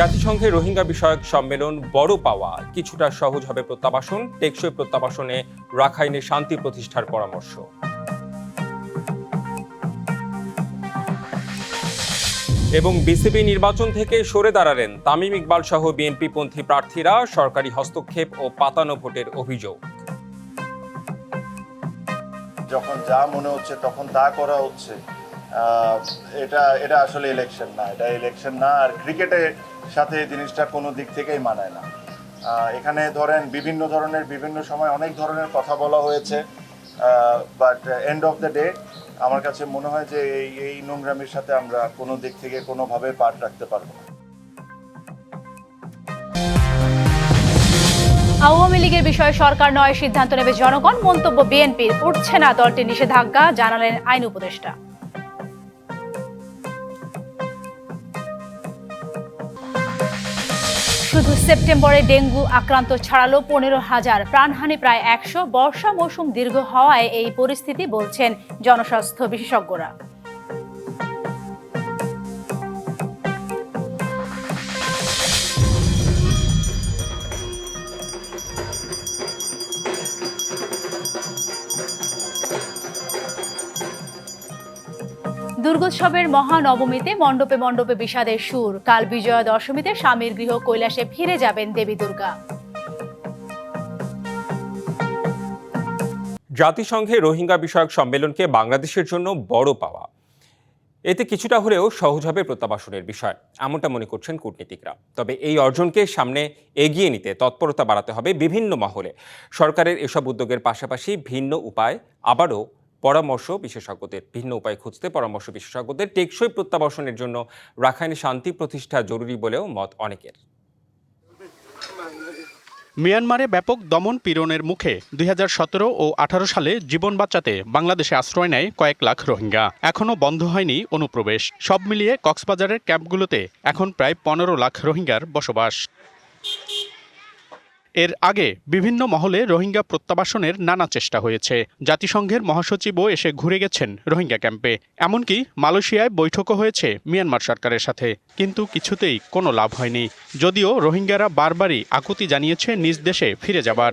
জাতিসংঘের রোহিঙ্গা বিষয়ক সম্মেলন বড় পাওয়া কিছুটা সহজ হবে প্রত্যাবাসন, টেকসই প্রত্যাবাসনে রাখাইনে শান্তি প্রতিষ্ঠার পরামর্শ। এবং বিসিবি নির্বাচন থেকে সরে দাঁড়ালেন তামিম ইকবাল সহ বিএনপি পন্থী প্রার্থীরা সরকারি হস্তক্ষেপ ও পাতানো ভোটের অভিযোগ। যখন যা মনে হচ্ছে, তখন তা করা হচ্ছে। এটা এটা আসলে ইলেকশন না, এটা ইলেকশন না। আর ক্রিকেটের সাথে জিনিসটা কোনো দিক থেকেই মানায় না। এখানে ধরেন বিভিন্ন ধরনের, বিভিন্ন সময় অনেক ধরনের কথা বলা হয়েছে but end of the day আমার কাছে মনে হয় যে এই এই নোংরামির সাথে আমরা কোনো দিক থেকে কোনোভাবে পার রাখতে পারব না। আওয়ামী লীগের বিষয়ে সরকার নয় সিদ্ধান্ত নেবে জনগণ, মন্তব্য বিএনপির, উঠছে না দলটির নিষেধাজ্ঞা, জানালেন আইন উপদেষ্টা। শুধু সেপ্টেম্বরে ডেঙ্গু আক্রান্ত ছাড়ালো পনেরো হাজার। প্রাণহানি প্রায় একশো, বর্ষা মৌসুম দীর্ঘ হওয়ায় এই পরিস্থিতি বলছেন জনস্বাস্থ্য বিশেষজ্ঞরা। দুর্গোৎসবের মহানবমীতে মণ্ডপে মণ্ডপে বিষাদের সুর। কাল বিজয়া দশমীতে স্বামীর গৃহ কৈলাসে ফিরে যাবেন দেবী দুর্গা। জাতিসংঘে রোহিঙ্গা বিষয়ক সম্মেলনকে বাংলাদেশের জন্য বড় পাওয়া। এতে কিছুটা হলেও সহজ হবে প্রত্যাবাসনের বিষয়, এমনটা মনে করছেন কূটনীতিকরা। তবে এই অর্জনকে সামনে এগিয়ে নিতে তৎপরতা বাড়াতে হবে বিভিন্ন মহলে। সরকারের এসব উদ্যোগের পাশাপাশি ভিন্ন উপায় আবারও পরামর্শ বিশেষজ্ঞদের, ভিন্ন উপায় খুঁজতে পরামর্শ বিশেষজ্ঞদের টেকসই প্রত্যাবাসনের জন্য রাখাইনে শান্তি প্রতিষ্ঠা জরুরি বলেও মত অনেকের। মিয়ানমারে ব্যাপক দমন পীড়নের মুখে দুই হাজার সতেরো ও আঠারো সালে জীবন বাঁচাতে বাংলাদেশে আশ্রয় নেয় কয়েক লাখ রোহিঙ্গা। এখনও বন্ধ হয়নি অনুপ্রবেশ। সব মিলিয়ে কক্সবাজারের ক্যাম্পগুলোতে এখন প্রায় পনেরো লাখ রোহিঙ্গার বসবাস। এর আগে বিভিন্ন মহলে রোহিঙ্গা প্রত্যাবাসনের নানা চেষ্টা হয়েছে। জাতিসংঘের মহাসচিবও এসে ঘুরে গেছেন রোহিঙ্গা ক্যাম্পে। এমনকি মালয়েশিয়ায় বৈঠকও হয়েছে মিয়ানমার সরকারের সাথে। কিন্তু কিছুতেই কোনো লাভ হয়নি। যদিও রোহিঙ্গারা বারবারই আকুতি জানিয়েছে নিজ দেশে ফিরে যাবার।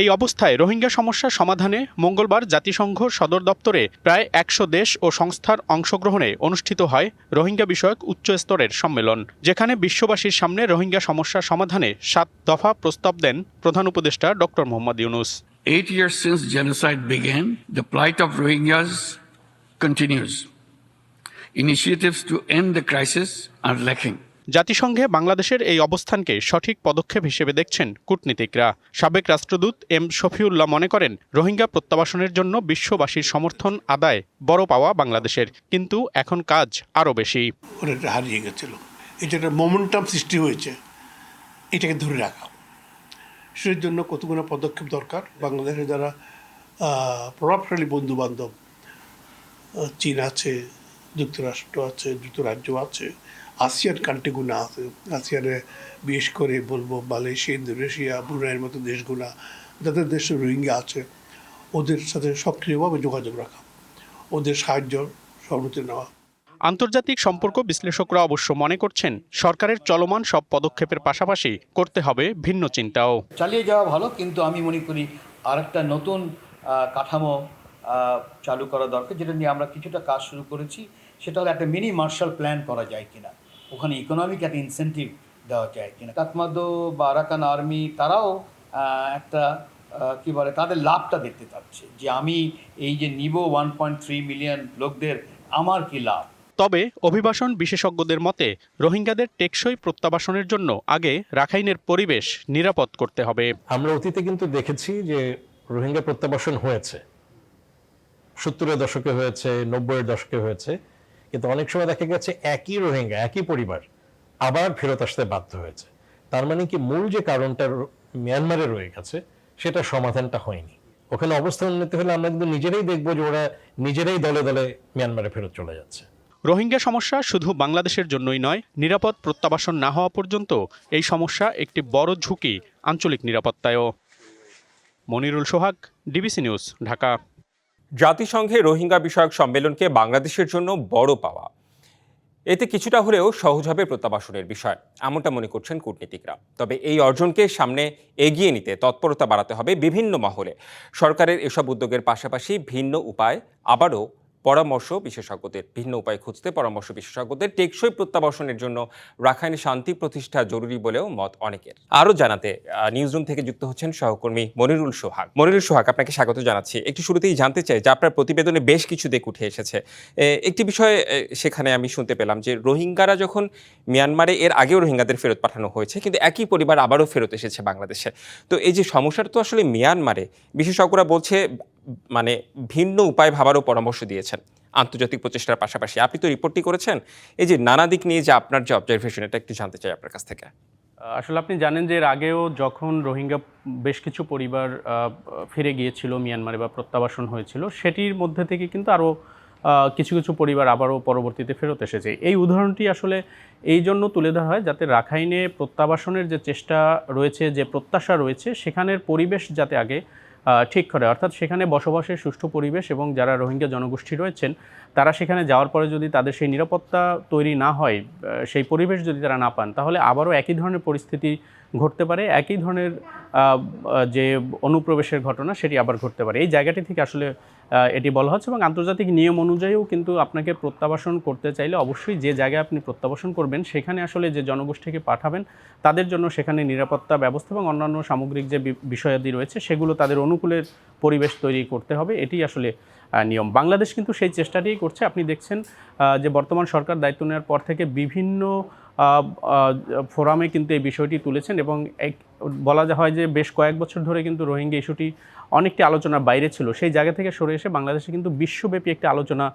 এই অবস্থায় রোহিঙ্গা সমস্যা সমাধানে মঙ্গলবার জাতিসংঘ সদর দপ্তরে প্রায় একশো দেশ ও সংস্থার অংশগ্রহণে অনুষ্ঠিত হয় রোহিঙ্গা বিষয়ক উচ্চ স্তরের সম্মেলন যেখানে বিশ্ববাসীর সামনে রোহিঙ্গা সমস্যা সমাধানে সাত দফা প্রস্তাব দেন প্রধান উপদেষ্টা doctor Mohammad Yunus Eight years since genocide began, the plight of Rohingyas continues. Initiatives to end the crisis are lacking. জাতিসংঘে বাংলাদেশের এই অবস্থানকে সঠিক পদক্ষেপ হিসেবে দেখছেন কূটনীতিকরা। সাবেক রাষ্ট্রদূত এম শফিউল্লাহ মনে করেন, রোহিঙ্গা প্রত্যাবাসনের জন্য বিশ্ববাসীর সমর্থন আদায় বড় পাওয়া বাংলাদেশের, কিন্তু এখন কাজ আরও বেশি। হারিয়ে গেছিল। এটা একটা মোমেন্টাম সৃষ্টি হয়েছে। এটাকে ধরে রাখা। সেটার জন্য কতগুলো পদক্ষেপ দরকার। বাংলাদেশের যারা প্রভাবশালী বন্ধু বান্ধব চীন আছে, যুক্তরাষ্ট্র আছে, যুক্তরাজ্য আছে আসিয়ান কান্ট্রিগুলো আছে আসিয়ানে বিশেষ করে বলব মালয়েশিয়া ইন্দোনেশিয়া ব্রুনাইয়ের মতো দেশগুলো যাদের দেশে রোহিঙ্গা আছে ওদের সাথে সক্রিয়ভাবে যোগাযোগ রাখা ওদের সাহায্য সহমতি নেওয়া। আন্তর্জাতিক সম্পর্ক বিশ্লেষকরা অবশ্য মনে করছেন সরকারের চলমান সব পদক্ষেপের পাশাপাশি করতে হবে ভিন্ন চিন্তাও। চালিয়ে যাওয়া ভালো কিন্তু আমি মনে করি আরেকটা নতুন কাঠামো চালু করা দরকার যেটা নিয়ে আমরা কিছুটা কাজ শুরু করেছি সেটা হলো একটা মিনি মার্শাল প্ল্যান করা যায় কিনা। ওখানে ইকোনমিক একটা ইনসেন্টিভ দেওয়া যায় কিনা? কাতমাদো বা আরাকান আর্মি তারাও একটা কি বলে তাদের লাভটা দেখতে চাচ্ছে যে আমি এই যে নিব ওয়ান পয়েন্ট থ্রি মিলিয়ন লোকদের আমার কি লাভ? তবে অভিবাসন বিশেষজ্ঞদের মতে রোহিঙ্গাদের টেকসই প্রত্যাবাসনের জন্য আগে রাখাইনের পরিবেশ নিরাপদ করতে হবে। আমরা অতীতে কিন্তু দেখেছি যে রোহিঙ্গা প্রত্যাবাসন হয়েছে। সত্তরের দশকে হয়েছে নব্বইয়ের দশকে হয়েছে। কিন্তু অনেক সময় দেখা গেছে একই রোহিঙ্গা, একই পরিবার আবার ফেরত আসতে বাধ্য হয়েছে। তার মানে কি মূল যে কারণটা মিয়ানমারে রয়ে গেছে, সেটা সমাধানটা হয়নি। ওখানে অবস্থান নিতে হলে আমরা কিন্তু নিজেরাই দেখব যে ওরা নিজেরাই দলে দলে মিয়ানমারে ফেরত চলে যাচ্ছে। রোহিঙ্গা সমস্যা শুধু বাংলাদেশের জন্যই নয়, নিরাপদ প্রত্যাবাসন না হওয়া পর্যন্ত এই সমস্যা একটি বড় ঝুঁকি আঞ্চলিক নিরাপত্তায়ও। Monirul Sohag, DBC news, Dhaka. জাতিসংঘে রোহিঙ্গা বিষয়ক সম্মেলনকে বাংলাদেশের জন্য বড় পাওয়া। এতে কিছুটা হলেও সহজ হবে প্রত্যাবাসনের বিষয়, এমনটা মনে করছেন কূটনীতিকরা। তবে এই অর্জনকে সামনে এগিয়ে নিতে তৎপরতা বাড়াতে হবে বিভিন্ন মহলে। সরকারের এসব উদ্যোগের পাশাপাশি ভিন্ন উপায় আবারও পরামর্শ বিশেষজ্ঞদের, ভিন্ন উপায় খুঁজতে পরামর্শ বিশেষজ্ঞদের টেকসই প্রত্যাবাসনের জন্য রাখাইনে শান্তি প্রতিষ্ঠা জরুরি বলেও মত অনেকের। আরও জানাতে নিউজরুম থেকে যুক্ত হচ্ছেন সহকর্মী মনিরুল সোহাগ। মনিরুল সোহাগ, আপনাকে স্বাগত জানাচ্ছি। একটু শুরুতেই জানতে চাই যে আপনার প্রতিবেদনে বেশ কিছু দিক উঠে এসেছে। একটি বিষয় সেখানে আমি শুনতে পেলাম যে রোহিঙ্গারা যখন মিয়ানমারে, এর আগেও রোহিঙ্গাদের ফেরত পাঠানো হয়েছে, কিন্তু একই পরিবার আবারও ফেরত এসেছে বাংলাদেশে। তো এই যে সমস্যাটা তো আসলে মিয়ানমারে, বিশেষজ্ঞরা বলছে মানে ভিন্ন উপায় ভাবারও পরামর্শ দিয়েছেন আন্তর্জাতিক প্রচেষ্টার পাশাপাশি। আপনি তো রিপোর্টটি করেছেন। এই যে নানা দিক নিয়ে যে আপনার যে অবজারভেশন এটা একটু জানতে চাই আপনার কাছ থেকে। আসলে আপনি জানেন যে এর আগেও যখন রোহিঙ্গা বেশ কিছু পরিবার ফিরে গিয়েছিল মিয়ানমারে বা প্রত্যাবাসন হয়েছিল, সেটির মধ্যে থেকে কিন্তু আরও কিছু কিছু পরিবার আবারও পরবর্তীতে ফেরত এসেছে। এই উদাহরণটি আসলে এই জন্য তুলে ধরা হয় যাতে রাখাইনে প্রত্যাবাসনের যে চেষ্টা রয়েছে, যে প্রত্যাশা রয়েছে, সেখানের পরিবেশ যাতে আগে ঠিক করে। অর্থাৎ সেখানে বসবাসের সুষ্ঠু পরিবেশ এবং যারা রোহিঙ্গা জনগোষ্ঠী রয়েছেন, তারা সেখানে যাওয়ার পরে যদি তাদের সেই নিরাপত্তা তৈরি না হয় সেই পরিবেশ যদি তারা না পান, তাহলে আবারও একই ধরনের পরিস্থিতি ঘটতে পারে, একই ধরনের যে অনুপ্রবেশের ঘটনা সেটি আবার ঘটতে পারে। এই জায়গাটি থেকে আসলে এটি বলা হচ্ছে এবং আন্তর্জাতিক নিয়ম অনুযায়ীও কিন্তু আপনাকে প্রত্যাবাসন করতে চাইলে অবশ্যই যে জায়গায় আপনি প্রত্যাবাসন করবেন, সেখানে আসলে যে জনগোষ্ঠীকে পাঠাবেন, তাদের জন্য সেখানে নিরাপত্তা ব্যবস্থা এবং অন্যান্য সামগ্রিক যে বিষয়াদি রয়েছে, সেগুলো তাদের অনুকূলের পরিবেশ তৈরি করতে হবে। এটি আসলে নিয়ম। বাংলাদেশ কিন্তু সেই চেষ্টাটিই করছে। আপনি দেখছেন যে বর্তমান সরকার দায়িত্ব নেওয়ার পর থেকে বিভিন্ন ফোরামে কিন্তু এই বিষয়টি তুলেছেন এবং এক- বলা হয় যে বেশ কয়েক বছর ধরে কিন্তু রোহিঙ্গা ইস্যুটি অনেকটি আলোচনার বাইরে ছিল। সেই জায়গা থেকে সরে এসে বাংলাদেশে কিন্তু বিশ্বব্যাপী একটি আলোচনা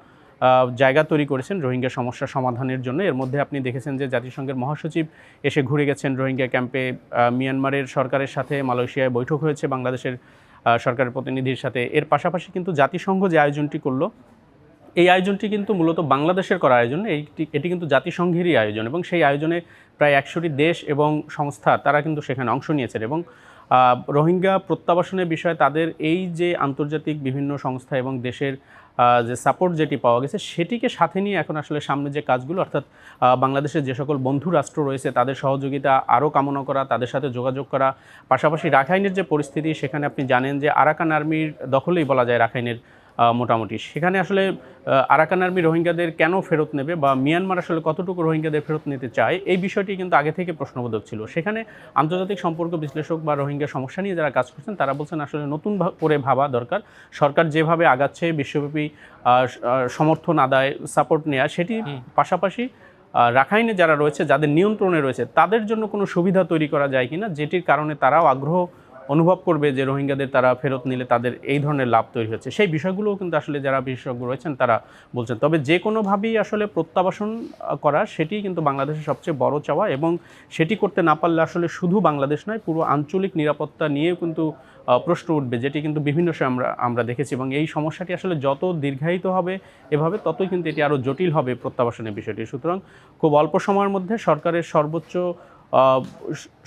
জায়গা তৈরি করেছেন রোহিঙ্গা সমস্যা সমাধানের জন্য। এর মধ্যে আপনি দেখেছেন যে জাতিসংঘের মহাসচিব এসে ঘুরে গেছেন রোহিঙ্গা ক্যাম্পে। মিয়ানমারের সরকারের সাথে মালয়েশিয়ায় বৈঠক হয়েছে বাংলাদেশের সরকারের প্রতিনিধির সাথে। এর পাশাপাশি কিন্তু জাতিসংঘ যে আয়োজনটি করল এই আয়োজনটি কিন্তু মূলত বাংলাদেশের করা আয়োজন। এইটি, এটি কিন্তু জাতিসংঘেরই আয়োজন এবং সেই আয়োজনে প্রায় একশোটি দেশ এবং সংস্থা তারা কিন্তু সেখানে অংশ নিয়েছেন এবং রোহিঙ্গা প্রত্যাবাসনের বিষয়ে তাদের এই যে আন্তর্জাতিক বিভিন্ন সংস্থা এবং দেশের যে সাপোর্ট যেটি পাওয়া গেছে সেটিকে সাথে নিয়ে এখন আসলে সামনে যে কাজগুলো, অর্থাৎ বাংলাদেশের যে সকল বন্ধু রাষ্ট্র রয়েছে তাদের সহযোগিতা আরও কামনা করা, তাদের সাথে যোগাযোগ করা, পাশাপাশি রাখাইনের যে পরিস্থিতি সেখানে আপনি জানেন যে আরাকান আর্মির দখলেই বলা যায় রাখাইনের মোটামুটি। সেখানে আসলে আরাকান আর্মি রোহিঙ্গাদের কেন ফেরত নেবে বা মিয়ানমার আসলে কতটুকু রোহিঙ্গাদের ফেরত নিতে চায় এই বিষয়টি কিন্তু আগে থেকে প্রশ্নবোধক ছিল। সেখানে আন্তর্জাতিক সম্পর্ক বিশ্লেষক বা রোহিঙ্গা সমস্যা নিয়ে যারা কাজ করছেন তারা বলছেন আসলে নতুন করে ভাবা দরকার। সরকার যেভাবে আগাচ্ছে বিশ্বব্যাপী সমর্থন আদায় সাপোর্ট নেওয়া সেটি পাশাপাশি রাখাইনে যারা রয়েছে যাদের নিয়ন্ত্রণে রয়েছে তাদের জন্য কোনো সুবিধা তৈরি করা যায় কিনা যেটির কারণে তারাও আগ্রহ অনুভব করবে যে রোহিঙ্গাদের তারা ফেরত নিলে তাদের এই ধরনের লাভ তৈরি হচ্ছে। সেই বিষয়গুলোও কিন্তু আসলে যারা বিশেষজ্ঞ রয়েছেন তারা বলছেন। তবে যে কোনোভাবেই আসলে প্রত্যাবাসন করা সেটি কিন্তু বাংলাদেশের সবচেয়ে বড় চাওয়া এবং সেটি করতে না পারলে আসলে শুধু বাংলাদেশ নয়, পুরো আঞ্চলিক নিরাপত্তা নিয়েও কিন্তু প্রশ্ন উঠবে, যেটি কিন্তু বিভিন্ন সময় আমরা আমরা দেখেছি এবং এই সমস্যাটি আসলে যত দীর্ঘায়িত হবে এভাবে ততই কিন্তু এটি আরও জটিল হবে প্রত্যাবাসনের বিষয়টি। সুতরাং খুব অল্প সময়ের মধ্যে সরকারের সর্বোচ্চ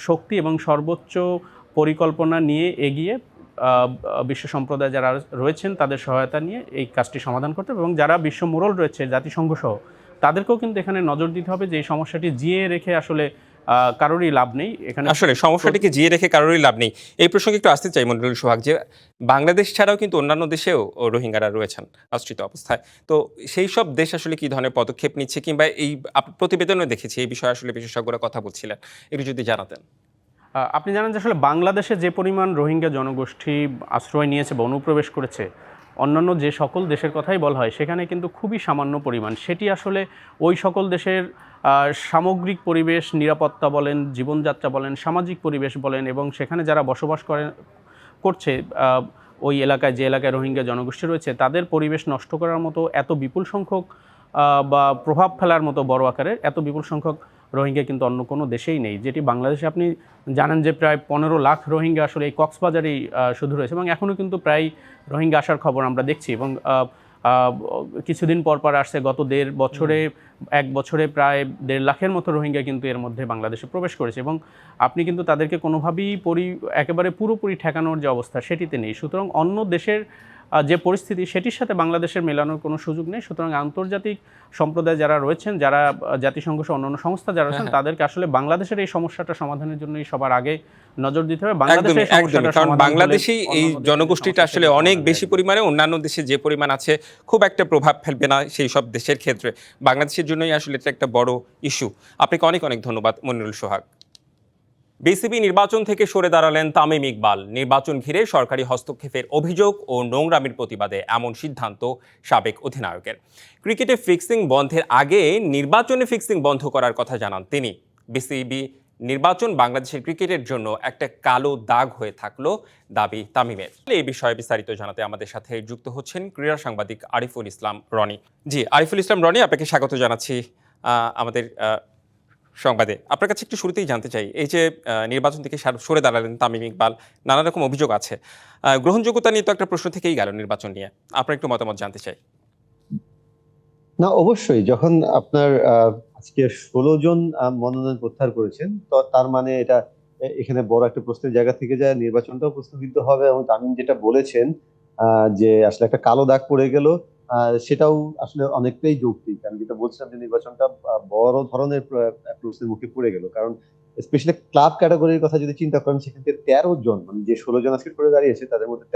শক্তি এবং সর্বোচ্চ পরিকল্পনা নিয়ে এগিয়ে বিশ্ব সম্প্রদায় যারা রয়েছেন তাদের সহায়তা নিয়ে এই কাজটি সমাধান করতে হবে এবং যারা বিশ্ব মোড়ল রয়েছে, জাতিসংঘ সহ, তাদেরকেও কিন্তু এখানে নজর দিতে হবে যে এই সমস্যাটি জিয়ে রেখে আসলে কারোরই লাভ নেই। এখানে আসলে সমস্যাটিকে জিয়ে রেখে কারোরই লাভ নেই? এই প্রসঙ্গে একটু আসতে চাই মন্ডল সোহাগ, যে বাংলাদেশ ছাড়াও কিন্তু অন্যান্য দেশেও রোহিঙ্গারা রয়েছেন আশ্রিত অবস্থায়। তো সেই সব দেশ আসলে কি ধরনের পদক্ষেপ নিচ্ছে কিংবা এই প্রতিবেদনে দেখেছি এই বিষয়ে আসলে বিশেষজ্ঞরা কথা বলছিলেন। একটু যদি জানাতেন। আপনি জানেন যে আসলে বাংলাদেশে যে পরিমাণ রোহিঙ্গা জনগোষ্ঠী আশ্রয় নিয়েছে বা অনুপ্রবেশ করেছে, অন্যান্য যে সকল দেশের কথাই বলা হয়, সেখানে কিন্তু খুবই সামান্য পরিমাণ। সেটি আসলে ওই সকল দেশের সামগ্রিক পরিবেশ, নিরাপত্তা বলেন, জীবনযাত্রা বলেন, সামাজিক পরিবেশ বলেন, এবং সেখানে যারা বসবাস করেন করছে ওই এলাকায় যে এলাকায় রোহিঙ্গা জনগোষ্ঠী রয়েছে, তাদের পরিবেশ নষ্ট করার মতো এত বিপুল সংখ্যক বা প্রভাব ফেলার মতো বড় আকারের এত বিপুল সংখ্যক রোহিঙ্গা কিন্তু অন্য কোনো দেশেই নেই। যেটি বাংলাদেশে আপনি জানেন যে প্রায় পনেরো লাখ রোহিঙ্গা আসলে এই কক্সবাজারেই শুধু রয়েছে এবং এখনও কিন্তু প্রায় রোহিঙ্গা আসার খবর আমরা দেখছি এবং কিছুদিন পর পর আসছে গত দেড় বছরে এক বছরে প্রায় দেড় লাখের মতো রোহিঙ্গা কিন্তু এর মধ্যে বাংলাদেশে প্রবেশ করেছে এবং আপনি কিন্তু তাদেরকে কোনোভাবেই পরি একেবারে পুরোপুরি ঠেকানোর যে অবস্থা সেটিতে নেই। সুতরাং অন্য দেশের যে পরিস্থিতি সেটির সাথে বাংলাদেশের মেলানোর কোনো সুযোগ নেই। সুতরাং আন্তর্জাতিক সম্প্রদায় যারা রয়েছেন যারা জাতিসংঘ সহ অন্যান্য সংস্থা যারা হ্যাঁ, আছেন তাদেরকে আসলে বাংলাদেশের এই সমস্যাটা সমাধানের জন্যই সবার আগে নজর দিতে হবে। বাংলাদেশের কারণ বাংলাদেশি এই জনগোষ্ঠীটা আসলে অনেক বেশি পরিমাণে অন্যান্য দেশে যে পরিমাণ আছে খুব একটা প্রভাব ফেলবে না সেই সব দেশের ক্ষেত্রে। বাংলাদেশের জন্যই আসলে এটা একটা বড় ইস্যু আপনাকে অনেক অনেক ধন্যবাদ মনিরুল সোহাগ। বিসিবি নির্বাচন থেকে সরে দাঁড়ালেন তামিম ইকবাল। নির্বাচন ঘিরে সরকারি হস্তক্ষেপের অভিযোগ ও নোংরামির প্রতিবাদে এমন সিদ্ধান্ত সাবেক অধিনায়কের। ক্রিকেটে ফিক্সিং বন্ধের আগে নির্বাচনে ফিক্সিং বন্ধ করার কথা জানান তিনি। বিসিবি নির্বাচন বাংলাদেশের ক্রিকেটের জন্য একটা কালো দাগ হয়ে থাকল দাবি তামিমের। এই বিষয়ে বিস্তারিত জানাতে আমাদের সাথে যুক্ত হচ্ছেন ক্রীড়া সাংবাদিক আরিফুল ইসলাম রনি। জি, আরিফুল ইসলাম রনি, আপনাকে স্বাগত জানাচ্ছি। আমাদের সংবাদে। আপনার কাছে একটু শুরুতেই জানতে চাই, এই যে নির্বাচন থেকে সার- দাঁড়ালেন তামিম ইকবাল, নানা রকম অভিযোগ আছে। গ্রহণযোগ্যতা নিয়ে তো একটা প্রশ্ন থেকেই গেল নির্বাচন নিয়ে। আপনার একটু মতামত জানতে চাই। না, অবশ্যই। যখন আপনার আজকে ষোলো জন মনোনয়ন প্রত্যাহার করেছেন, তো তার মানে এটা এখানে বড় একটা প্রশ্নের জায়গা থেকে যায়, নির্বাচনটাও প্রশ্নবিদ্ধ হবে এবং তামিম যেটা বলেছেন যে আসলে একটা কালো দাগ পড়ে গেল সেটাও আসলে অনেকটাই যৌক্তিক। আমি যেটা বলছিলাম যে নির্বাচনটা বড় ধরনের মুখে পড়ে গেল। কারণ স্পেশালি ক্লাব ক্যাটাগরির কথা যদি চিন্তা করেন, সেক্ষেত্রে তেরো জন মানে যে ষোলো জন আজকে করে দাঁড়িয়েছে, তাদের মধ্যে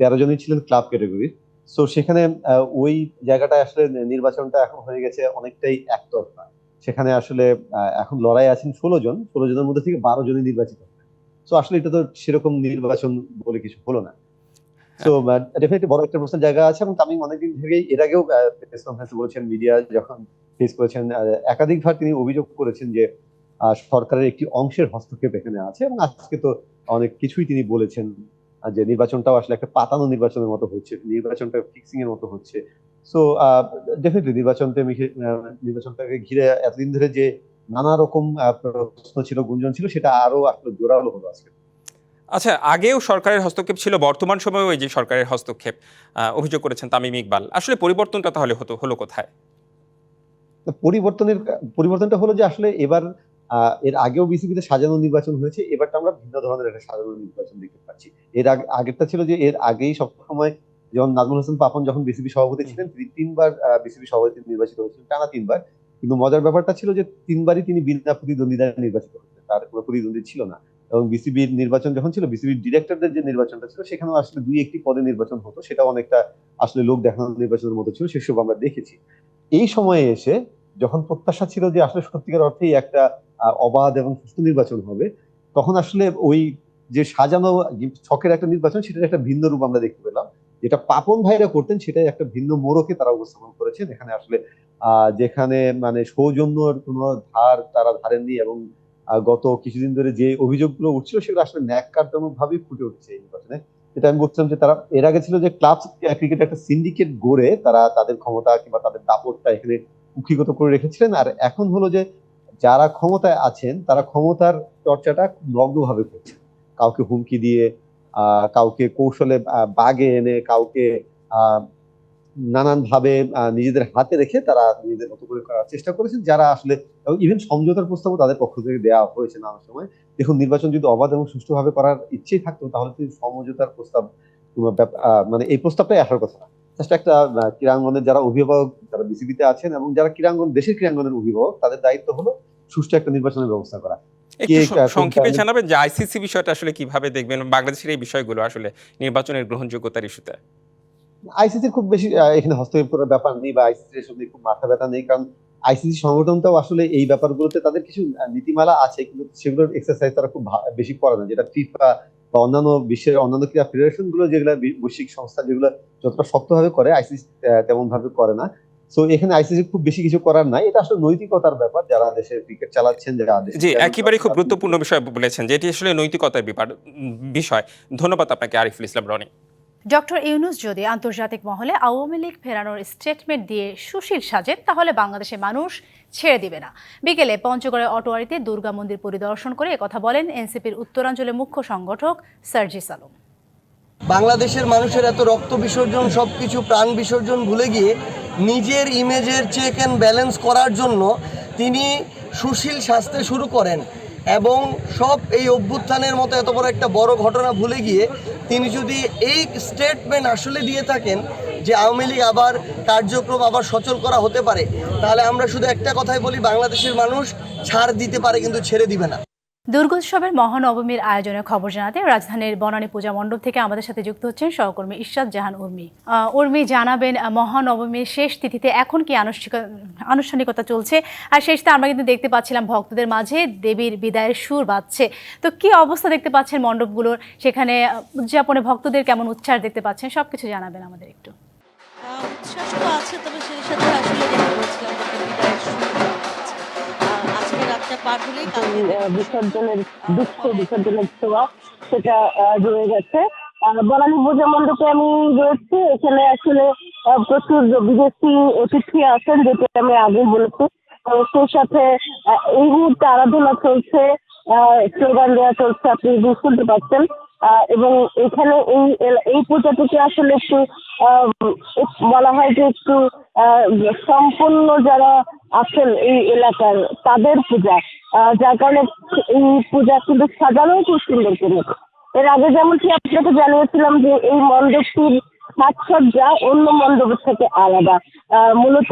তেরো জনই ছিলেন ক্লাব ক্যাটাগরির সো সেখানে ওই জায়গাটা আসলে নির্বাচনটা এখন হয়ে গেছে অনেকটাই একতরফা। সেখানে আসলে এখন লড়াই আছেন ষোলো জন, ষোলো জনের মধ্যে থেকে বারো জনই নির্বাচিত সো আসলে এটা তো সেরকম নির্বাচন বলে কিছু হলো না। তো ডেফিনেটলি বড় একটা প্রশ্নের জায়গা আছে এবং তামিম অনেকদিন থেকেই এর আগেও প্রেস কনফারেন্সে বলেছেন মিডিয়া যখন ফেস করেছেন একাধিকবার তিনি অভিযোগ করেছেন যে সরকারের একটি অংশের হস্তক্ষেপ এখানে আছে এবং আজকে তো অনেক কিছুই তিনি বলেছেন যে নির্বাচনটাও আসলে একটা পাতানো নির্বাচনের মতো হচ্ছে নির্বাচনটা ফিক্সিং এর মতো হচ্ছে। সো ডেফিনেটলি নির্বাচনটা আহ, নির্বাচনটাকে ঘিরে এতদিন ধরে যে নানা রকম আহ, প্রশ্ন ছিল গুঞ্জন ছিল সেটা আরও আসলে জোরালো হলো আজকে। আচ্ছা আগেও সরকারের হস্তক্ষেপ ছিল বর্তমান সময়েও এই যে সরকারের হস্তক্ষেপ অভিযোগ করেছেন তামিম ইকবাল। আসলে পরিবর্তনটা তাহলে হতো হলো কোথায়? পরিবর্তনের পরিবর্তনটা হলো যে আসলে এবার এর আগেও বিসিবিতে সাজানো নির্বাচন হয়েছে এবারটা আমরা ভিন্ন ধরনের একটা সাজানো নির্বাচন দেখতে পাচ্ছি। এর আগে আগেরটা ছিল যে এর আগেই সবসময় যেমন নাজমুল হোসেন পাপন যখন বিসিবি সভাপতি ছিলেন তিনি তিনবার বিসিবি সভাপতি নির্বাচিত হয়েছিলেন টানা তিনবার। কিন্তু মজার ব্যাপারটা ছিল যে তিনবারই তিনি বিনা প্রতিদ্বন্দ্বিতায় নির্বাচিত হয়েছেন তার কোনো প্রতিদ্বন্দ্বী ছিল না। এবং বিসিবির নির্বাচন যখন ছিল বিসিবির ডিরেক্টরদের যে নির্বাচনটা ছিল, সেখানেও আসলে দুই একটি পদে নির্বাচন হতো। সেটা অনেকটা আসলে লোক দেখানোর নির্বাচনের মতো ছিল, সেসব আমরা দেখেছি। এই সময়ে এসে যখন প্রত্যাশা ছিল যে আসলে সত্যিকার অর্থেই একটা অবাধ এবং সুস্থ নির্বাচন হবে, তখন আসলে ওই যে সাজানো ছকের একটা নির্বাচন, সেটার একটা ভিন্ন রূপ আমরা দেখতে পেলাম। যেটা পাপন ভাইরা করতেন, সেটাই একটা ভিন্ন মোড়কে তারা উপস্থাপন করেছেন। এখানে আসলে যেখানে মানে সৌজন্যর কোনো ধার তারা ধারেননি এবং গত কিছুদিন ধরে যে অভিযোগগুলো উঠছিল সেগুলো আসলে ন্যাক্কারজনক ভাবেই ফুটে উঠছে এই নির্বাচনে। যেটা আমি বলছিলাম যে তারা এর আগে ছিল যে ক্লাব ক্রিকেট একটা সিন্ডিকেট গড়ে তারা তাদের ক্ষমতা কিংবা তাদের দাপটটা এখানে কুক্ষিগত করে রেখেছিলেন। আর এখন হলো যে যারা ক্ষমতায় আছেন, তারা ক্ষমতার চর্চাটা নগ্নভাবে করছে। কাউকে হুমকি দিয়ে কাউকে কৌশলে বাগে এনে, কাউকে আহ নানান ভাবে নিজেদের হাতে রেখে তারা নিজেদের মতো করে করার চেষ্টা করেছেন যারা আসলে ইভেন সমঝোতার প্রস্তাবও তাদের পক্ষ থেকে দেওয়া হয়েছে নানা সময়। দেখুন নির্বাচন যদি অবাধ এবং সুষ্ঠুভাবে করার ইচ্ছেই থাকতো তাহলে তো সমঝোতার প্রস্তাব মানে এই প্রস্তাবটাই আসার কথা। না জাস্ট একটা ক্রীড়াঙ্গনের যারা অভিভাবক যারা বিসিবিতে আছেন এবং যারা ক্রীড়াঙ্গন দেশের ক্রীড়াঙ্গনের অভিভাবক তাদের দায়িত্ব হলো সুষ্ঠু একটা নির্বাচনের ব্যবস্থা করা। সংক্ষেপে জানাবেন যে আইসিসি বিষয়টা আসলে কীভাবে দেখবেন বাংলাদেশের এই বিষয়গুলো আসলে নির্বাচনের গ্রহণযোগ্যতার ইস্যুতে। আইসিসির খুব বেশি এখানে হস্তক্ষেপ করার ব্যাপার নেই বা আইসিসির এসব নিয়ে খুব মাথা ব্যথা নেই। কারণ আইসিসি সংগঠনটাও আসলে এই ব্যাপারগুলোতে তাদের কিছু নীতিমালা আছে কিন্তু সেগুলোর এক্সারসাইজ তারা খুব বেশি করে না। যেটা ফিফা বা অন্যান্য বিশ্বের অন্যান্য ক্রীড়া ফেডারেশনগুলো যেগুলো বৈশ্বিক সংস্থা যেগুলো যতটা শক্তভাবে করে আইসিসি তেমন ভাবে করে না। তো এখানে আইসিসি খুব বেশি কিছু করার নাই। এটা আসলে নৈতিকতার ব্যাপার। যারা দেশের ক্রিকেট চালাচ্ছেন যারা জি একেবারেই খুব গুরুত্বপূর্ণ বিষয় বলেছেন যেটি আসলে নৈতিকতার ব্যাপার বিষয়। ধন্যবাদ আপনাকে আরিফুল ইসলাম রনি। ডক্টর ইউনুস যদি আন্তর্জাতিক মহলে আওয়ামী লীগ ফেরানোর স্টেটমেন্ট দিয়ে সুশীল সাজেন, তাহলে বাংলাদেশের মানুষ ছেড়ে দিবে না। বিকেলে পঞ্চগড়ের অটোয়ারিতে দুর্গা মন্দির পরিদর্শন করে কথা বলেন এনসিপির উত্তরাঞ্চলের মুখ্য সংগঠক সার্জিস আলম বাংলাদেশের মানুষের এত রক্ত বিসর্জন সব কিছু প্রাণ বিসর্জন ভুলে গিয়ে নিজের ইমেজের চেক অ্যান্ড ব্যালেন্স করার জন্য তিনি সুশীল সাজতে শুরু করেন। এবং সব এই অভ্যুত্থানের মতো এত বড় একটা বড় ঘটনা ভুলে গিয়ে তিনি যদি এই স্টেটমেন্ট আসলে দিয়ে থাকেন যে আওয়ামী লীগ আবার কার্যক্রম আবার সচল করা হতে পারে, তাহলে আমরা শুধু একটা কথাই বলি, বাংলাদেশের মানুষ ছাড় দিতে পারে কিন্তু ছেড়ে দিবে না। দুর্গোৎসবের মহানবমীর আয়োজনের খবর জানাতে রাজধানীর বনানী পূজা মণ্ডপ থেকে আমাদের সাথে যুক্ত হচ্ছেন সহকর্মী ইশরাত জাহান উর্মি। উর্মি, জানাবেন মহানবমীর শেষ তিথিতে এখন কি আনুষ্ঠানিক- আনুষ্ঠানিকতা চলছে? আর শেষতে আমরা কিন্তু দেখতে পাচ্ছিলাম ভক্তদের মাঝে দেবীর বিদায়ের সুর বাজছে। তো কি অবস্থা দেখতে পাচ্ছেন মণ্ডপগুলোর? সেখানে উদযাপনে ভক্তদের কেমন উচ্ছ্বাস দেখতে পাচ্ছেন? সবকিছু জানাবেন আমাদের একটু। উচ্ছ্বাস তো আছে, তবে সেই সাথে আসলে কালকে বিসর্জনের দুঃখ বিসর্জনের ছোঁয়া সেটা রয়ে গেছে। বনানী পূজা মণ্ডপে আমি রয়েছি। এখানে আসলে প্রচুর বিদেশি অতিথি আছেন যেটা আমি আগে বলেছি। সেই সাথে এই মুহূর্তে আরাধনা চলছে। আহ, স্লোগান দেওয়া চলছে আপনি শুনতে পাচ্ছেন এবং এখানে এই এই পূজাটিকে আসলে একটু বলা হয় যে একটু সম্পূর্ণ যারা আছেন এই এলাকার, তাদের পূজা। যার কারণে এই পূজা কিন্তু সাজানোও খুব সুন্দর করে এর আগে যেমনটি আপনাকে জানিয়েছিলাম যে এই মণ্ডপটির সাজসজ্জা অন্য মণ্ডপের থেকে আলাদা। মূলত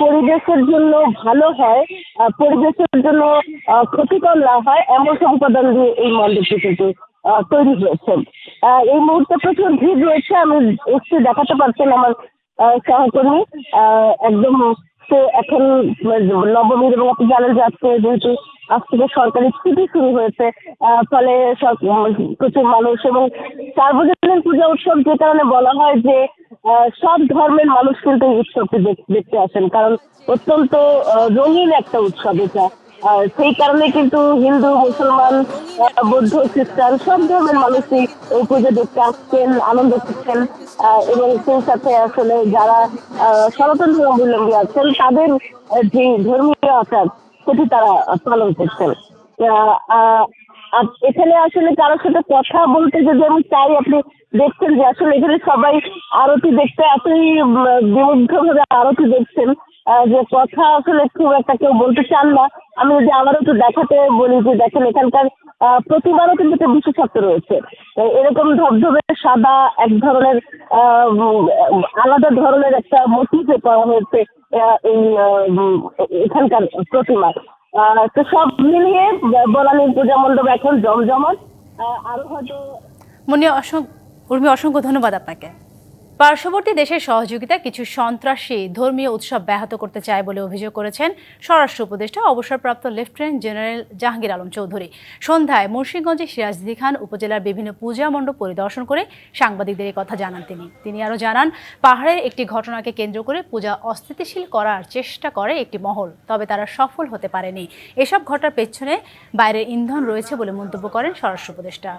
পরিবেশের জন্য ভালো হয় পরিবেশের জন্য ক্ষতিকর না হয়, এমন সম্পাদন দিয়ে এই মণ্ডপটি কিন্তু তৈরি হয়েছে এই মুহূর্তে প্রচুর ভিড় রয়েছে। আমি একটু দেখাতে পারছেন আমার সহকর্মী। একদম সে এখন নবমীর এবং আপনি জানেন যে আজকে যেহেতু, আজ থেকে সরকারি ছুটি শুরু হয়েছে ফলে প্রচুর মানুষ এবং সার্বজনীন পূজা উৎসব যে কারণে বলা হয় যে সব ধর্মের মানুষ কিন্তু এই উৎসবটি দেখতে আসেন। কারণ অত্যন্ত রঙিন একটা উৎসব এটা। সেই কারণে কিন্তু হিন্দু, মুসলমান বৌদ্ধ, খ্রিস্টান সব ধর্মের মানুষই এই পুজো দেখতে আসছেন, আনন্দ করছেন এবং সেই সাথে আসলে যারা সনাতন ধর্মাবলম্বী আছেন, তাদের যে ধর্মীয় আচার, সেটি তারা পালন করছেন। এখানে আসলে কারোর সাথে কথা বলতে যদি আমি চাই আপনি দেখছেন যে আসলে এখানে সবাই আরতি দেখতে এতই বিমুগ্ধ ভাবে আরতি দেখছেন যে কথা আসলে খুব একটা কেউ বলতে চান না। আমি যদি আমারও একটু দেখাতে বলি যে দেখেন এখানকার আহ, প্রতিমারও কিন্তু একটা বিশেষত্ব রয়েছে। এরকম ধবধবে সাদা এক ধরনের আলাদা ধরনের একটা মোটিভে করা হয়েছে এই এখানকার প্রতিমা তো সব মিলিয়ে বনানীর পূজা মণ্ডপ এখন জমজমট। আরও হয়তো মনে অসংখ্য উর্মি, অসংখ্য ধন্যবাদ আপনাকে। পার্শ্ববর্তী দেশের সহযোগিতা কিছু সন্ত্রাসী ধর্মীয় উৎসব ব্যাহত করতে চায় বলে অভিযোগ করেছেন স্বরাষ্ট্র উপদেষ্টা অবসরপ্রাপ্ত লেফটেন্যান্ট জেনারেল জাহাঙ্গীর আলম চৌধুরী। সন্ধ্যায় মুন্সিগঞ্জের সিরাজদি খান উপজেলার বিভিন্ন পূজা মণ্ডপ পরিদর্শন করে সাংবাদিকদের কথা জানান তিনি। তিনি আরও জানান, পাহাড়ের একটি ঘটনাকে কেন্দ্র করে পূজা অস্থিতিশীল করার চেষ্টা করে একটি মহল, তবে তারা সফল হতে পারেনি। এসব ঘটার পেছনে বাইরের ইন্ধন রয়েছে বলে মন্তব্য করেন স্বরাষ্ট্র উপদেষ্টা।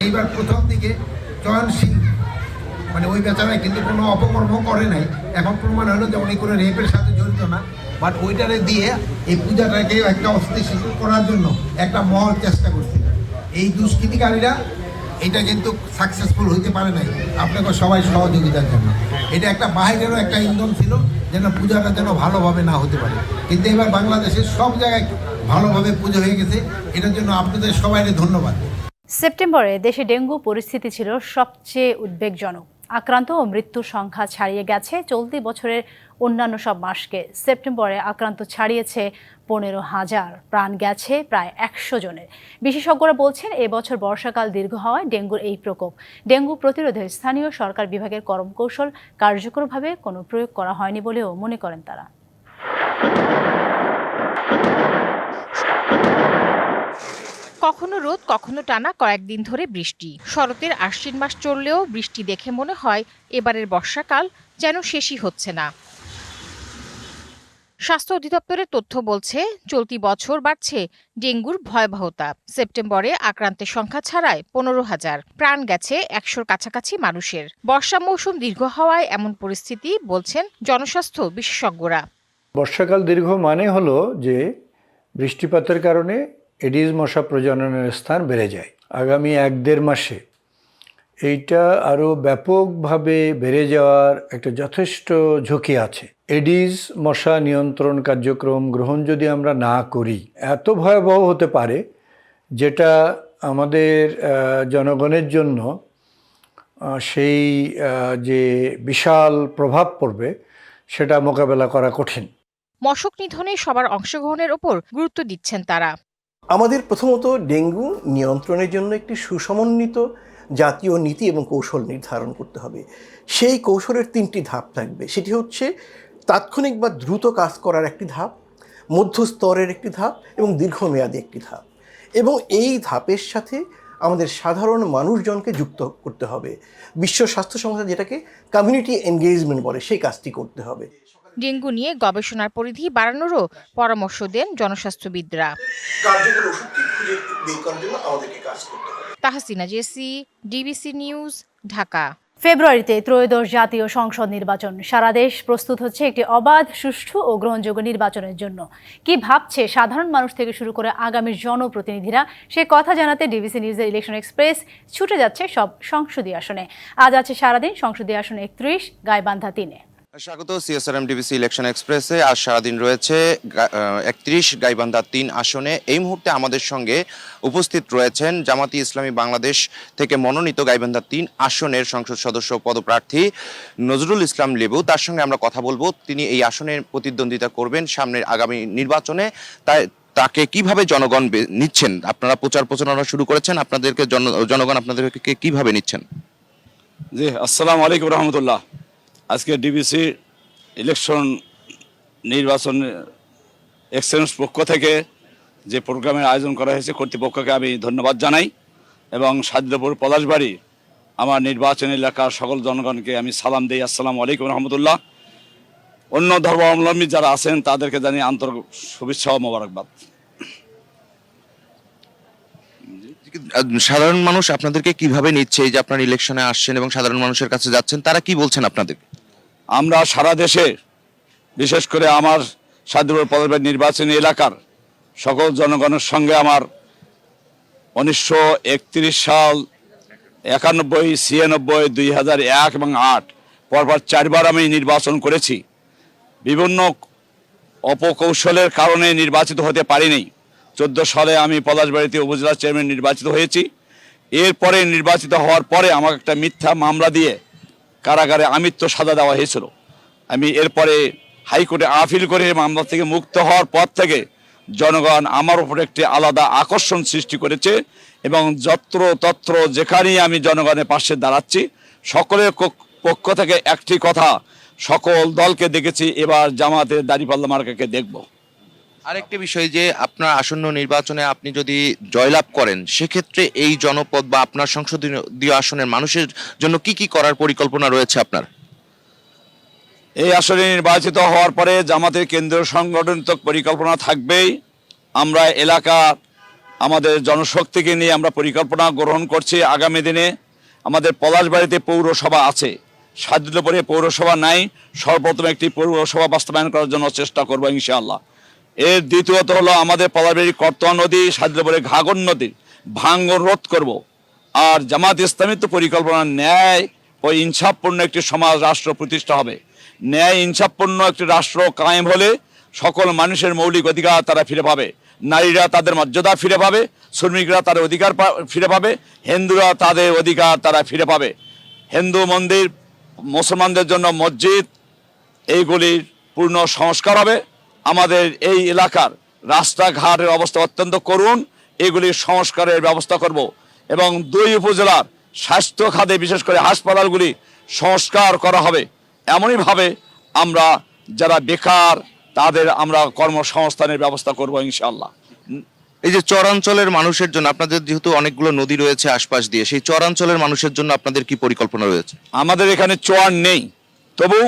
এইবার প্রথম দিকে সিং মানে ওই কিন্তু কোনো অপকর্ম করে নাই। এখন প্রমাণ হলো যে উনি কোনো রেপের সাথে জড়িত না। বাট ওইটারে দিয়ে এই পূজাটাকে একটা করার জন্য একটা মহল চেষ্টা করছিল। এই দুষ্কৃতিকারীরা এটা কিন্তু সাকসেসফুল হইতে পারে নাই। আপনাকে সবাই সহযোগিতার জন্য। এটা একটা বাহিরেরও একটা ইন্ধন ছিল, যেন পূজাটা যেন ভালোভাবে না হতে পারে। কিন্তু এবার বাংলাদেশের সব জায়গায় ভালোভাবে পুজো হয়ে গেছে। এটার জন্য আপনাদের সবাইকে ধন্যবাদ। সেপ্টেম্বরে দেশে ডেঙ্গু পরিস্থিতি ছিল সবচেয়ে উদ্বেগজনক। আক্রান্ত ও মৃত্যুর সংখ্যা ছাড়িয়ে গেছে চলতি বছরের অন্যান্য সব মাসকে। সেপ্টেম্বরে আক্রান্ত ছাড়িয়েছে পনেরো হাজার। প্রাণ গেছে প্রায় একশো জনের। বিশেষজ্ঞরা বলছেন এবছর বর্ষাকাল দীর্ঘ হওয়ায় ডেঙ্গুর এই প্রকোপ। ডেঙ্গু প্রতিরোধে স্থানীয় সরকার বিভাগের কর্মকৌশল কার্যকরভাবে কোনো প্রয়োগ করা হয়নি বলেও মনে করেন তারা। কখনো রোদ, কখনো টানা কয়েকদিন ধরে বৃষ্টি। শরতের আশ্বিন মাস চললেও বৃষ্টি দেখে মনে হয় এবারের বর্ষাকাল যেন শেষই হচ্ছে না। স্বাস্থ্য অধিদপ্তরের তথ্য বলছে, চলতি বছর বাড়ছে ডেঙ্গুর ভয়াবহতা। সেপ্টেম্বরে আক্রান্তের সংখ্যা ছাড়ায় পনেরো হাজার। প্রাণ গেছে একশোর কাছাকাছি মানুষের। বর্ষা মৌসুম দীর্ঘ হওয়ায় এমন পরিস্থিতি, বলছেন জনস্বাস্থ্য বিশেষজ্ঞরা। বর্ষাকাল দীর্ঘ মানে হলো যে বৃষ্টিপাতের কারণে এডিস মশা প্রজননের স্থান বেড়ে যায় আগামী এক দেড় মাসে। এইটা আরও ব্যাপকভাবে বেড়ে যাওয়ার একটা যথেষ্ট ঝুঁকি আছে। এডিস মশা নিয়ন্ত্রণ কার্যক্রম গ্রহণ যদি আমরা না করি, এত ভয়াবহ হতে পারে যেটা আমাদের জনগণের জন্য সেই যে বিশাল প্রভাব পড়বে, সেটা মোকাবেলা করা কঠিন। মশক নিধনে সবার অংশগ্রহণের ওপর গুরুত্ব দিচ্ছেন তারা। আমাদের প্রথমত ডেঙ্গু নিয়ন্ত্রণের জন্য একটি সুসমন্বিত জাতীয় নীতি এবং কৌশল নির্ধারণ করতে হবে। সেই কৌশলের তিনটি ধাপ থাকবে। সেটি হচ্ছে তাৎক্ষণিক বা দ্রুত কাজ করার একটি ধাপ, মধ্যস্তরের একটি ধাপ এবং দীর্ঘমেয়াদী একটি ধাপ। এবং এই ধাপের সাথে আমাদের সাধারণ মানুষজনকে যুক্ত করতে হবে। বিশ্ব স্বাস্থ্য সংস্থা যেটাকে কমিউনিটি এনগেজমেন্ট বলে, সেই কাজটি করতে হবে। ডেঙ্গু নিয়ে গবেষণার পরিধি বাড়ানোরও পরামর্শ দেন জনস্বাস্থ্যবিদরা। Tahsina Jesy DBC news Dhaka. ফেব্রুয়ারিতে ত্রয়োদশ জাতীয় সংসদ নির্বাচন। সারা দেশ প্রস্তুত হচ্ছে একটি অবাধ সুষ্ঠু ও গ্রহণযোগ্য নির্বাচনের জন্য। কি ভাবছে সাধারণ মানুষ থেকে শুরু করে আগামীর জনপ্রতিনিধিরা? সে কথা জানাতে ডিবিসি নিউজের ইলেকশন এক্সপ্রেস ছুটে যাচ্ছে সব সংসদীয় আসনে। আজ আছে সারাদিন সংসদীয় আসনে একত্রিশ গাইবান্ধা তিনে। স্বাগত সিএসআরএম ডিবিসি ইলেকশন এক্সপ্রেসে আজ সারাদিন রয়েছে একত্রিশ গাইবান্ধা তিন আসনে। এই মুহূর্তে আমাদের সঙ্গে উপস্থিত রয়েছেন জামাতি ইসলামী বাংলাদেশ থেকে মনোনীত গাইবান্ধা তিন আসনের সংসদ সদস্য পদপ্রার্থী নজরুল ইসলাম লেবু। তার সঙ্গে আমরা কথা বলব। তিনি এই আসনে প্রতিদ্বন্দ্বিতা করবেন সামনের আগামী নির্বাচনে। তাই তাকে কীভাবে জনগণ নিচ্ছেন? আপনারা প্রচার প্রচারণা শুরু করেছেন। আপনাদেরকে জন- জনগণ আপনাদেরকে কীভাবে নিচ্ছেন? জি, আসসালামু আলাইকুম রহমতুল্লাহ। আজকে ডিবিসি ইলেকশন নির্বাচন এক্সচেঞ্জ পক্ষ থেকে যে প্রোগ্রামের আয়োজন করা হয়েছে কর্তৃপক্ষকে আমি ধন্যবাদ জানাই এবং সাদ্রপুর পলাশবাড়ি আমার নির্বাচন এলাকার সকল জনগণকে আমি সালাম দিই। আসসালামু আলাইকুম রহমতুল্লাহ। অন্য ধর্মাবলম্বী যারা আছেন, তাদেরকে জানি আন্তরিক শুভেচ্ছা ও মোবারকবাদ। সাধারণ মানুষ আপনাদেরকে কীভাবে নিচ্ছে এই যে আপনার ইলেকশনে আসছেন এবং সাধারণ মানুষের কাছে যাচ্ছেন, তারা কি বলছেন আপনাদের আমরা সারা দেশে, বিশেষ করে আমার সাধুপুর পদবের নির্বাচনী এলাকার সকল জনগণের সঙ্গে আমার উনিশশো একত্রিশ সাল একানব্বই, ছিয়ানব্বই, দুই হাজার এক এবং আট, পরপর চারবার আমি নির্বাচন করেছি। বিভিন্ন অপকৌশলের কারণে নির্বাচিত হতে পারিনি। চোদ্দ সালে আমি পলাশবাড়িতে উপজেলা চেয়ারম্যান নির্বাচিত হয়েছি। এরপরে নির্বাচিত হওয়ার পরে আমাকে একটা মিথ্যা মামলা দিয়ে কারাগারে আমিত্ব সাজা দেওয়া হয়েছিল। আমি এরপরে হাইকোর্টে আপিল করে মামলা থেকে মুক্ত হওয়ার পর থেকে জনগণ আমার উপর একটি আলাদা আকর্ষণ সৃষ্টি করেছে এবং যত্র তত্র যেখানেই আমি জনগণের পাশে দাঁড়াচ্ছি, সকলের পক্ষ থেকে একটি কথা, সকল দলকে দেখেছি, এবার জামাতের দাঁড়িপাল্লা মার্কাকে দেখব। আরেকটি বিষয় যে আপনার আসন্ন নির্বাচনে আপনি যদি জয়লাভ করেন, সেক্ষেত্রে এই জনপদ বা আপনার সংসদীয় আসনের মানুষের জন্য কি কি করার পরিকল্পনা রয়েছে আপনার? এই আসনে নির্বাচিত হওয়ার পরে জামাতের কেন্দ্রীয় সংগঠন তো পরিকল্পনা থাকবেই। আমরা এলাকা, আমাদের জনশক্তিকে নিয়ে আমরা পরিকল্পনা গ্রহণ করছি আগামী দিনে। আমাদের পলাশবাড়িতে পৌরসভা আছে। সাদ্রিলপুরে পৌরসভা নাই। সর্বপ্রথম একটি পৌরসভা বাস্তবায়ন করার জন্য চেষ্টা করব ইনশাআল্লাহ। এর দ্বিতীয়ত হলো আমাদের পলাশবাড়ি কর্তোয়া নদী সাদ্রিলপুরে ঘাগর নদী। ভাঙ্গন রোধ করব। আর জামাত ইসলামী তো পরিকল্পনা ন্যায় ও ইনসাফপূর্ণ একটি সমাজ রাষ্ট্র প্রতিষ্ঠা হবে। ন্যায়, ইনসাফপূর্ণ একটি রাষ্ট্র কায়েম হলে সকল মানুষের মৌলিক অধিকার তারা ফিরে পাবে। নারীরা তাদের মর্যাদা ফিরে পাবে, শ্রমিকরা তাদের অধিকার ফিরে পাবে, হিন্দুরা তাদের অধিকার তারা ফিরে পাবে। হিন্দু মন্দির, মুসলমানদের জন্য মসজিদ, এইগুলির পূর্ণ সংস্কার হবে। আমাদের এই এলাকার রাস্তাঘাটের অবস্থা অত্যন্ত করুণ। এগুলির সংস্কারের ব্যবস্থা করব এবং দুই উপজেলার স্বাস্থ্য খাতে বিশেষ করে হাসপাতালগুলি সংস্কার করা হবে। এমনইভাবে আমরা যারা বেকার তাদের আমরা কর্মসংস্থানের ব্যবস্থা করব ইনশাল্লাহ এই যে চরাঞ্চলের মানুষের জন্য আপনাদের যেহেতু অনেকগুলো নদী রয়েছে আশপাশ দিয়ে সেই চরাঞ্চলের মানুষের জন্য আপনাদের কি পরিকল্পনা রয়েছে? আমাদের এখানে চোয়ার নেই। তবু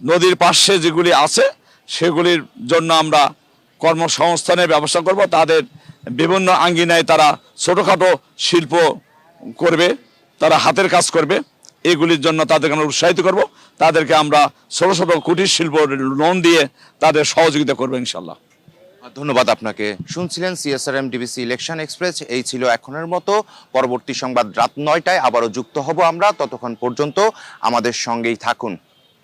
নদীর পাশে যেগুলি আছে সেগুলির জন্য আমরা কর্মসংস্থানের ব্যবস্থা করব। তাদের বিভিন্ন আঙ্গিনায় তারা ছোটোখাটো শিল্প করবে, তারা হাতের কাজ করবে। এগুলির জন্য তাদেরকে আমরা উৎসাহিত করব। তাদেরকে আমরা ছোটো ছোটো কুটির শিল্প লোন দিয়ে তাদের সহযোগিতা করব ইনশাল্লাহ ধন্যবাদ আপনাকে। শুনছিলেন সিএসআরএম ডিবিসি ইলেকশন এক্সপ্রেস এই ছিল এখনের মতো। পরবর্তী সংবাদ রাত নয়টায় আবারও যুক্ত হব আমরা। ততক্ষণ পর্যন্ত আমাদের সঙ্গেই থাকুন।